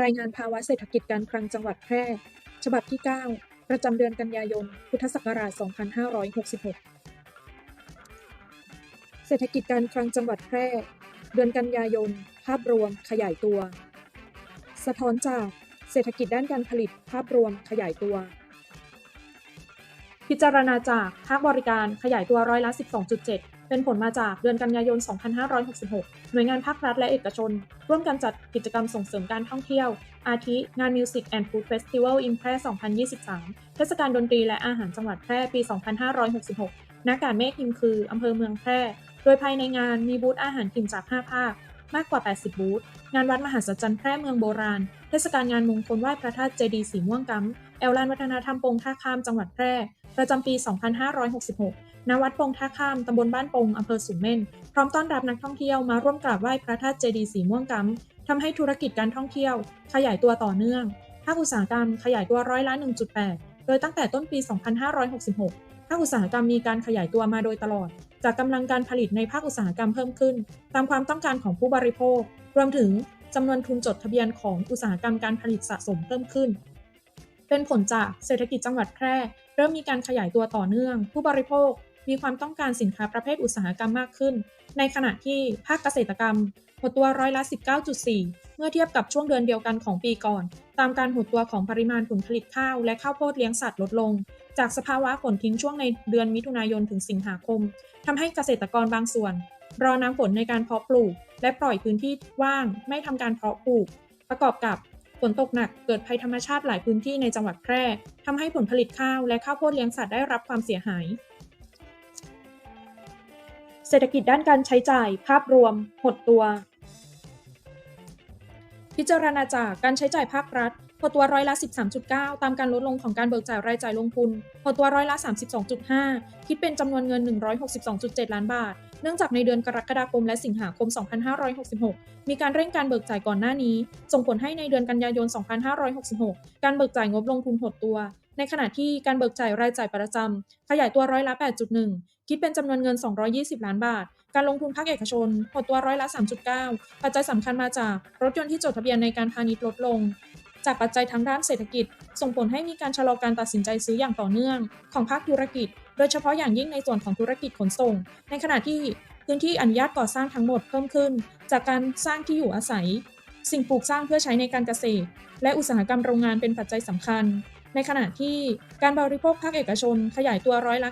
รายงานภาวะเศรษฐกิจการคลังจังหวัดแพร่ ฉบับที่ 9 ประจำเดือนกันยายน พุทธศักราช 2566 เศรษฐกิจการคลังจังหวัดแพร่ เดือนกันยายน ภาพรวมขยายตัว สะท้อนจากเศรษฐกิจด้านการผลิตภาพรวมขยายตัว พิจารณาจากภาคบริการขยายตัวร้อยละ 12.7 เป็นผลมาจากเดือนกันยายน 2566 หน่วยงานภาครัฐและเอกชน ร่วมกันจัดกิจกรรมส่งเสริมการท่องเที่ยว อาทิ งาน Music and Food Festival in แพร่ 2023 เทศกาลดนตรีและอาหารจังหวัดแพร่ปี 2566 ณ การเมฆหิมคือ อำเภอเมืองแพร่ โดยภายในงานมีบูธอาหารถิ่นจาก 5 ภาค มากกว่า 80 บูธ งานวัดมหัศจรรย์แพร่เมืองโบราณ เทศกาลงานมงคลไหว้พระธาตุเจดีย์สีม่วงกำแอลลานวัฒนธรรมปงท่าข้ามจังหวัดแพร่ ประจำปี 2566 ณวัดปงท่าข้ามตำบลบ้านปงอำเภอสูงเม่น พร้อมต้อนรับนักท่องเที่ยวมาร่วมกราบไหว้พระธาตุเจดีย์สีม่วงกำทำให้ธุรกิจการท่องเที่ยว ขยายตัวต่อเนื่องภาคอุตสาหกรรมขยายตัวร้อยละ1.8 โดยตั้งแต่ต้นปี 2566 ภาคอุตสาหกรรมมีการขยายตัวมาโดยตลอด จากกำลังการผลิตในภาคอุตสาหกรรมเพิ่มขึ้น ตามความต้องการของผู้บริโภค รวมถึงจำนวนทุนจดทะเบียนของอุตสาหกรรมการผลิตสะสมเพิ่มขึ้น เป็นผลจากเศรษฐกิจจังหวัดแพร่ เริ่มมีการขยายตัวต่อเนื่อง ผู้บริโภค มีความต้องการสินค้าประเภทอุตสาหกรรมมากขึ้น ในขณะที่ภาคเกษตรกรรม หดตัวร้อยละ 19.4 เมื่อเทียบกับช่วงเดือนเดียวกันของปีก่อน ตามการหดตัวของปริมาณผลผลิตข้าวและข้าวโพดเลี้ยงสัตว์ลดลง จากสภาวะฝนทิ้งช่วงในเดือนมิถุนายนถึงสิงหาคมทำให้เกษตรกรบางส่วน รอน้ำฝนในการเพาะปลูก และปล่อยพื้นที่ว่างไม่ทำการเพาะปลูก ประกอบกับฝนตกหนักเกิดภัยธรรมชาติหลายพื้นที่ในจังหวัดแพร่ทำให้ผลผลิตข้าวและข้าวโพดเลี้ยงสัตว์ได้รับความเสียหาย เศรษฐกิจด้านการใช้จ่าย ภาพรวม หดตัว พิจารณาจากการใช้จ่ายภาครัฐหดตัวร้อยละ 13.9 ตามการลดลงของการเบิกจ่ายรายจ่ายลงทุนหดตัวร้อยละ 32.5 คิดเป็นจำนวนเงิน 162.7 ล้านบาท เนื่องจากในเดือนกรกฎาคมและสิงหาคม 2566 มีการเร่งการเบิกจ่ายก่อนหน้านี้ ส่งผลให้ในเดือนกันยายน 2566 การเบิกจ่ายงบลงทุนหดตัว ในขณะที่การเบิกจ่ายรายจ่ายประจำขยายตัวร้อยละ 8.1 คิดเป็นจำนวนเงิน 220 ล้านบาท การลงทุนภาคเอกชนหดตัวร้อยละ 3.9 ปัจจัยสำคัญมาจากรถยนต์ที่จดทะเบียนในการพาณิชย์ลดลง จากปัจจัยทางด้านเศรษฐกิจ ส่งผลให้มีการชะลอการตัดสินใจซื้ออย่างต่อเนื่อง ของภาคธุรกิจ โดยเฉพาะอย่างยิ่งในส่วนของธุรกิจขนส่ง ในขณะที่พื้นที่อนุญาตก่อสร้างทั้งหมดเพิ่มขึ้น จากการสร้างที่อยู่อาศัย สิ่งปลูกสร้างเพื่อใช้ในการเกษตร และอุตสาหกรรมโรงงานเป็นปัจจัยสำคัญ ในขณะที่การบริโภคภาคเอกชนขยายตัวร้อยละ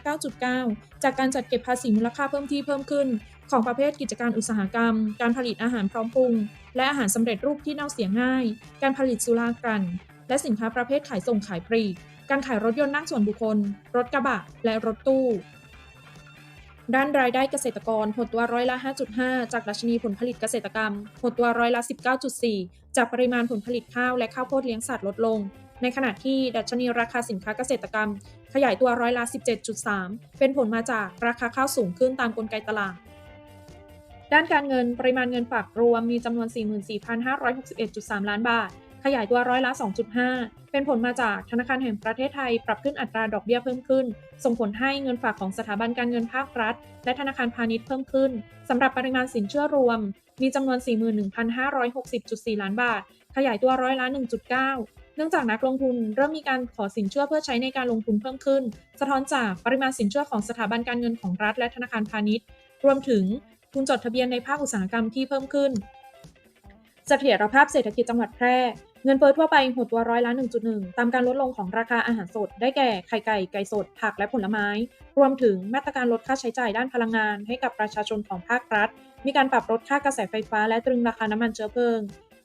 9.9 จากการจัดเก็บภาษีมูลค่าเพิ่มที่เพิ่มขึ้น ของประเภทกิจการอุตสาหกรรม การผลิตอาหารพร้อมปรุง และอาหารสำเร็จรูปที่เน่าเสียง่าย การผลิตสุรากลั่นและสินค้าประเภทขายส่งขายปลีก การขายรถยนต์นั่งส่วนบุคคล รถกระบะ และรถตู้ด้านรายได้เกษตรกรหดตัวร้อยละ 5.5 จากดัชนีผลผลิตเกษตรกรรมหดตัวร้อยละ 19.4 จากปริมาณผลผลิตข้าวและข้าวโพดเลี้ยงสัตว์ลดลง ในขณะที่ดัชนีราคาสินค้าเกษตรกรรม ขยายตัวร้อยละ 17.3 เป็นผลมาจากราคาข้าวสูงขึ้นตามกลไกตลาด ด้านการเงินปริมาณเงินฝากรวมมีจำนวน 44,561.3 ล้านบาท ขยายตัวร้อยละ 2.5 เป็นผลมาจากธนาคารแห่งประเทศไทยปรับขึ้นอัตราดอกเบี้ยเพิ่มขึ้น ส่งผลให้เงินฝากของสถาบันการเงินภาครัฐ และธนาคารพาณิชย์เพิ่มขึ้นสำหรับปริมาณสินเชื่อรวมมีจำนวน 41,560.4 ล้านบาท ขยายตัวร้อยละ 1.9เนื่องจากนักลงทุนเริ่มมีการขอสินเชื่อเพื่อใช้ในการลงทุนเพิ่มขึ้น สะท้อนจากปริมาณสินเชื่อของสถาบันการเงินของรัฐและธนาคารพาณิชย์ รวมถึงทุนจดทะเบียนในภาคอุตสาหกรรมที่เพิ่มขึ้น เสถียรภาพเศรษฐกิจจังหวัดแพร่ เงินเฟ้อทั่วไปหดตัวร้อยละ1.1 ตามการลดลงของราคาอาหารสด ได้แก่ไข่ไก่ ไก่สด ผักและผลไม้ รวมถึงมาตรการลดค่าใช้จ่ายด้านพลังงาน ให้กับประชาชนของภาครัฐ มีการปรับลดค่ากระแสไฟฟ้าและตรึงราคาน้ำมันเชื้อเพลิง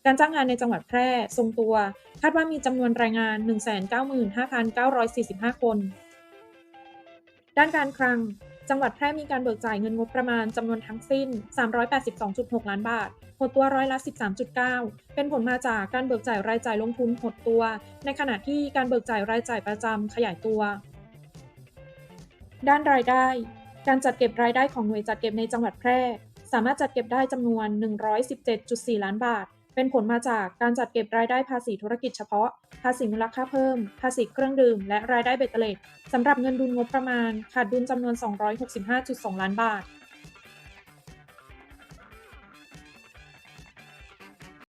การจ้างงานในจังหวัดแพร่ทรงตัว คาดว่ามีจำนวนแรงงาน 195,945 คน ด้านการคลัง จังหวัดแพร่มีการเบิกจ่ายเงินงบประมาณจำนวนทั้งสิ้น 382.6 ล้านบาท หดตัวร้อยละ 13.9 เป็นผลมาจากการเบิกจ่ายรายจ่ายลงทุนหดตัว ในขณะที่การเบิกจ่ายรายจ่ายประจำขยายตัว ด้านรายได้ การจัดเก็บรายได้ของหน่วยจัดเก็บในจังหวัดแพร่ สามารถจัดเก็บได้จำนวน 117.4 ล้านบาท เป็นผลมาจากการจัดเก็บรายได้ภาษีธุรกิจเฉพาะ ภาษีมูลค่าเพิ่ม ภาษีเครื่องดื่ม และรายได้เบ็ดเตล็ดสำหรับเงินดุลงบประมาณ ขาดดุลจำนวน 265.2 ล้านบาท